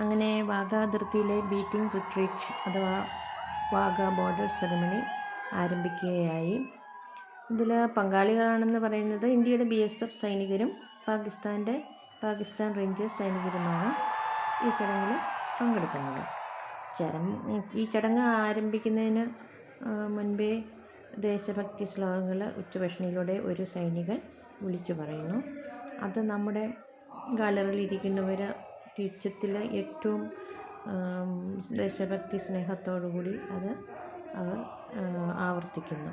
അങ്ങനെ വാഗാ അതിർത്തിയിലെ beating retreat അഥവാ വാഗ ബോർഡർ സെറിമണി ആരംഭിക്കുകയായി. ഇതിൽ പങ്കാളികളാണെന്ന് പറയുന്നത് ഇന്ത്യയുടെ ബി എസ് എഫ് സൈനികരും പാകിസ്ഥാന്റെ പാകിസ്ഥാൻ റേഞ്ചേഴ്സ് സൈനികരുമാണ് ഈ ചടങ്ങിൽ പങ്കെടുക്കുന്നത്. ചരം ഈ ചടങ്ങ് ആരംഭിക്കുന്നതിന് മുൻപേ ദേശഭക്തി ശ്ലോകങ്ങൾ ഉച്ചഭക്ഷണിയിലൂടെ ഒരു സൈനികൻ വിളിച്ചു പറയുന്നു. അത് നമ്മുടെ ഗാലറിയിലിരിക്കുന്നവർ തിരിച്ചത്തിൽ ഏറ്റവും ദേശഭക്തി സ്നേഹത്തോടു കൂടി അത് അവർ ആവർത്തിക്കുന്നു.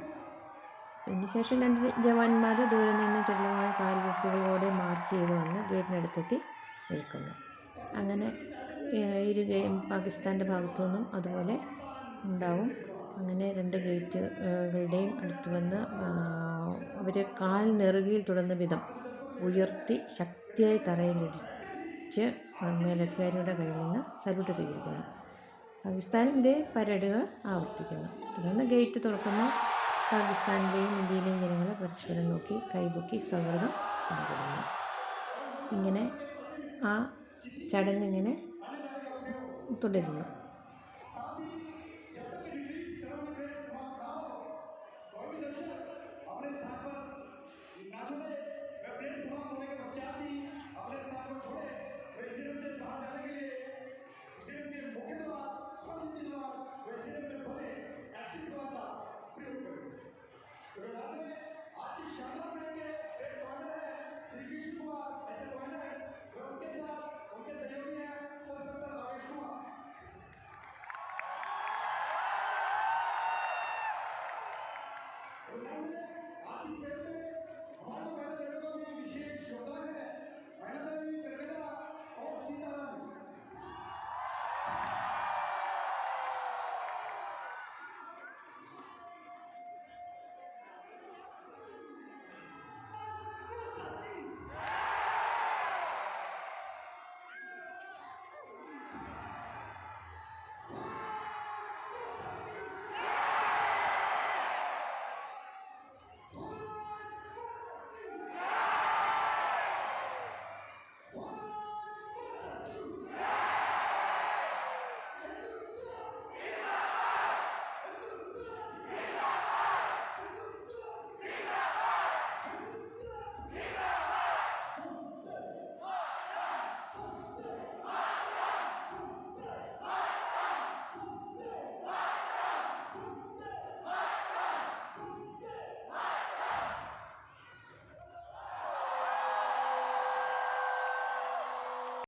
അതിന് ശേഷം രണ്ട് ജവാന്മാർ ദൂരെ നിന്ന് ചെല്ലുമായ കാൽവെപ്പുകളോടെ മാർച്ച് ചെയ്ത് വന്ന് ഗേറ്റിനടുത്തെത്തി നിൽക്കുന്നു. അങ്ങനെ ഇരു ഗെയിം പാകിസ്ഥാന്റെ ഭാഗത്തു നിന്നും അതുപോലെ ഉണ്ടാവും. അങ്ങനെ രണ്ട് ഗേറ്റുകളുടെയും അടുത്ത് വന്ന് അവർ കാൽ നെറുകയിൽ തുടർന്ന വിധം ഉയർത്തി ശക്തിയായി തറയിലിടിച്ച് മേലധികാരിയുടെ കയ്യിൽ നിന്ന് സല്യൂട്ട് സ്വീകരിക്കുന്നു പാകിസ്ഥാനും ഇതേ പരേഡുകൾ ആവർത്തിക്കുന്നു. തുടർന്ന് ഗേറ്റ് തുറക്കുന്നു. പാകിസ്ഥാനിലെയും ഇന്ത്യയിലെയും ജനങ്ങൾ പരസ്പരം നോക്കി കൈപൊക്കി സൗഹൃദം പങ്കിടുന്നു ഇങ്ങനെ ആ ചടങ്ങ് ഇങ്ങനെ തുടരുന്നു. ಆರ್ಥಿಕ